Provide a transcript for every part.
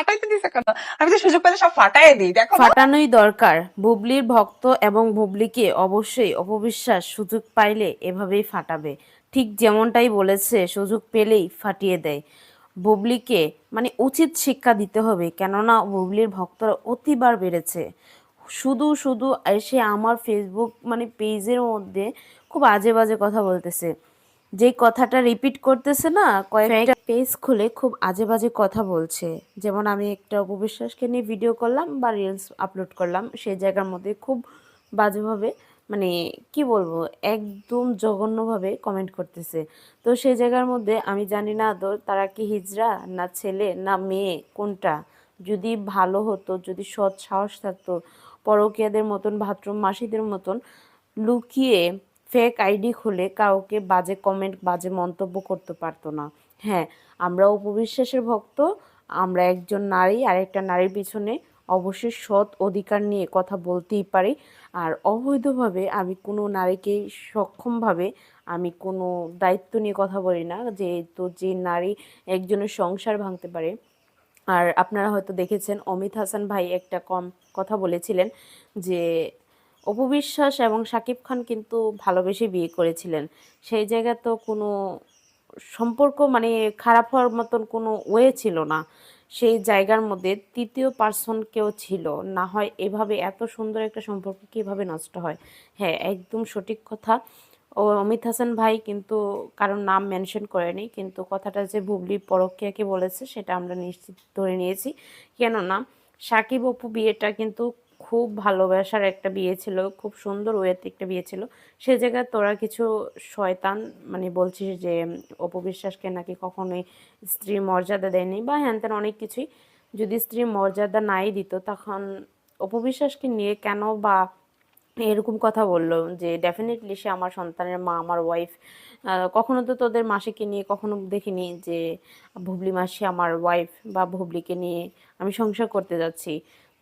ফাটাইতে দিছে কেন? আমি তো সুযোগ পেলে সব ফাটাই দিই, দেখো। ফাটানোই দরকার। বুবলির ভক্ত এবং বুবলিকে অবশ্যই অপবিশ্বাস সুযোগ পাইলে এভাবেই ফাটাবে। ঠিক যেমনটাই বলেছে, সুযোগ পেলেই ফাটিয়ে দেয়। বুবলিকে মানে উচিত শিক্ষা দিতে হবে, কেননা বুবলির ভক্তরা অতিবার বেড়েছে। শুধু শুধু এসে আমার ফেসবুক মানে পেজের মধ্যে খুব আজে বাজে কথা বলতেছে। যে কথাটা রিপিট করতেছে না কয়েকটা পেজ খুলে খুব আজে বাজে কথা বলছে। যেমন আমি একটা অপবিশ্বাসকে নিয়ে ভিডিও করলাম বা রিলস আপলোড করলাম সেই জায়গার মধ্যে খুব বাজেভাবে মানে কি বলব একদম জঘন্যভাবে কমেন্ট করতেছে। তো সেই জায়গার মধ্যে আমি জানি না আদৌ তারা কি হিজড়া না ছেলে না মেয়ে কোনটা? যদি ভালো হতো যদি সৎ সাহস থাকতো পরকীয়াদের মতন বাথরুম মাসিদের মতন লুকিয়ে ফেক আইডি খুলে কাউকে বাজে কমেন্ট বাজে মন্তব্য করতে পারতো না। হ্যাঁ আমরা উপবিশ্বাসের ভক্ত, আমরা একজন নারী আর একটা নারীর পিছনে অবশ্যই সৎ অধিকার নিয়ে কথা বলতেই পারি। আর অবৈধভাবে আমি কোনো নারীকে সক্ষমভাবে আমি কোনো দায়িত্ব নিয়ে কথা বলি না, যেহেতু যে নারী একজনের সংসার ভাঙতে পারে। আর আপনারা হয়তো দেখেছেন অমিত হাসান ভাই একটা কম কথা বলেছিলেন যে অপবিশ্বাস এবং শাকিব খান কিন্তু ভালোবেসে বিয়ে করেছিলেন। সেই জায়গা তো কোনো সম্পর্ক মানে খারাপ হওয়ার মতন কোনো ওয়ে ছিল না। সেই জায়গার মধ্যে তৃতীয় পার্সন কেউ ছিল। না হয় এভাবে এত সুন্দর একটা সম্পর্ক কীভাবে নষ্ট হয়? হ্যাঁ একদম সঠিক কথা। ও অমিত হাসান ভাই কিন্তু কারোর নাম মেনশন করেনি, কিন্তু কথাটা যে বুবলি পরকীয়াকে বলেছে, সেটা আমরা নিশ্চিত ধরে নিয়েছি। কেননা সাকিব অপু বিয়েটা কিন্তু খুব ভালোবাসার একটা বিয়ে ছিল, খুব সুন্দর ওয়েতে একটা বিয়ে ছিল। সে জায়গায় তোরা কিছু শয়তান মানে বলছিস যে, অপবিশ্বাসকে নাকি কখনোই স্ত্রী মর্যাদা দেয়নি বা হ্যান ত্যান অনেক কিছুই। যদি স্ত্রী মর্যাদা নাই দিত, তখন অপবিশ্বাসকে নিয়ে কেন বা এরকম কথা বলল যে ডেফিনেটলি সে আমার সন্তানের মা, আমার ওয়াইফ কখনো তো তোদের মাসিকে নিয়ে কখনো দেখিনি যে ভুবলি মাসি আমার ওয়াইফ বা, ভুবলিকে নিয়ে আমি সংসার করতে যাচ্ছি।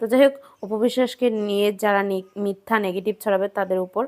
তো যাই হোক উপবিশ্বাসকে নিয়ে যারা মিথ্যা নেগেটিভ ছড়াবে তাদের উপর